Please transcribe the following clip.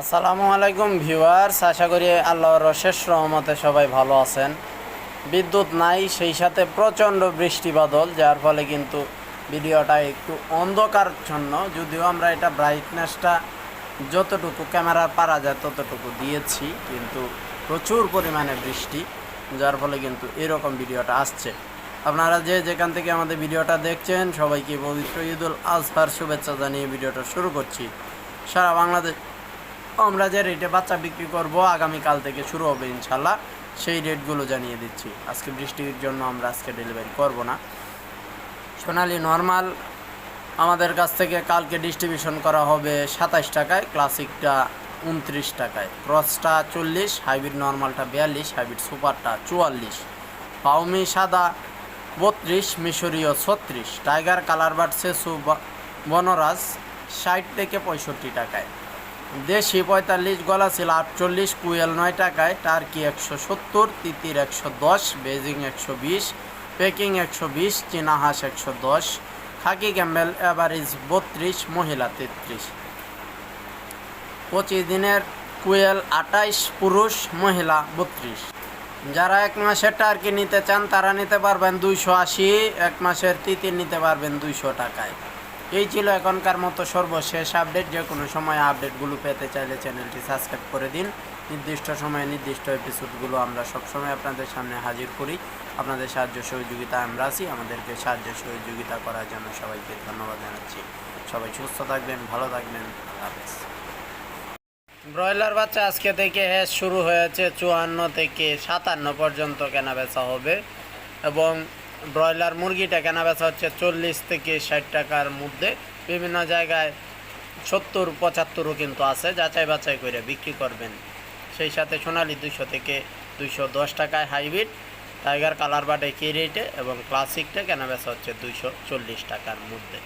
আসসালামু আলাইকুম ভিউয়ার্স, আশা করি আল্লাহর শেষ রহমতে সবাই ভালো আছেন। বিদ্যুৎ নাই, সেই সাথে প্রচণ্ড বৃষ্টি বাদল, যার ফলে কিন্তু ভিডিওটা একটু অন্ধকারচ্ছন্ন যদিও আমরা এটা ব্রাইটনেসটা যতটুকু ক্যামেরার পারা যায় ততটুকু দিয়েছি, কিন্তু প্রচুর পরিমাণে বৃষ্টি, যার ফলে কিন্তু এরকম ভিডিওটা আসছে। আপনারা যে যেখান থেকে আমাদের ভিডিওটা দেখছেন, সবাইকে পবিত্র ঈদুল আজহার শুভেচ্ছা জানিয়ে ভিডিওটা শুরু করছি। সারা বাংলাদেশ আমরা যে রেটে বাচ্চা বিক্রি করব আগামীকাল থেকে শুরু হবে ইনশাল্লাহ সেই রেটগুলো জানিয়ে দিচ্ছি। আজকে বৃষ্টির জন্য আমরা আজকে ডেলিভারি করব না। সোনালি নর্মাল আমাদের কাছ থেকে কালকে ডিস্ট্রিবিউশন করা হবে সাতাশ টাকায় ক্লাসিকটা উনত্রিশ টাকায়। ক্রসটা চল্লিশ হাইব্রিড নর্মালটা বিয়াল্লিশ হাইব্রিড সুপারটা চুয়াল্লিশ। পাউমি সাদা বত্রিশ, মিশরীয় ছত্রিশ। টাইগার কালার বাড়ছে বনরাজ ষাট থেকে পঁয়ষট্টি টাকায়। দেশি পঁয়তাল্লিশ, গলা ছিল আটচল্লিশ, কুয়েল নয় টাকায়, টার্কি একশো সত্তর, তিতির একশো দশ, বেজিং একশো বিশ, পেকিং একশো বিশ, চীনা হাঁস একশো দশ, খাকি ক্যাম্বেল অ্যাভারেজ বত্রিশ, মহিলা তেত্রিশ। পঁচিশ দিনের কুয়েল আটাইশ পুরুষ মহিলা বত্রিশ। যারা এক মাসের টার্কি নিতে চান, তারা নিতে পারবেন দুইশো আশি, এক মাসের তিতির নিতে পারবেন দুইশো টাকায়। এই ছিল এখনকার মতো সর্বশেষ আপডেট। যে কোনো সময় আপডেটগুলো পেতে চাইলে চ্যানেলটি সাবস্ক্রাইব করে দিন। নির্দিষ্ট সময়ে নির্দিষ্ট এপিসোডগুলো আমরা সবসময় আপনাদের সামনে হাজির করি। আপনাদের সাহায্য সহযোগিতা আমরা আছি। আমাদেরকে সাহায্য সহযোগিতা করার জন্য সবাইকে ধন্যবাদ জানাচ্ছি। সবাই সুস্থ থাকবেন, ভালো থাকবেন। ব্রয়লার বাচ্চা আজকে থেকে হ্যাঁ শুরু হয়েছে চুয়ান্ন থেকে সাতান্ন পর্যন্ত কেনা বেচা হবে। এবং ব্রয়লার মুরগিটা কেনা বেচা হচ্ছে চল্লিশ থেকে ষাট টাকার মধ্যে। বিভিন্ন জায়গায় সত্তর, পঁচাত্তরও কিন্তু আছে, যাচাই বাছাই করে বিক্রি করবেন। সেই সাথে সোনালি দুশো থেকে দুশো দশ টাকায় হাইব্রিড, টাইগার কালার বাটে কি রেটে এবং ক্লাসিকটা কেনা বেচা হচ্ছে দুইশো চল্লিশ টাকার মধ্যে।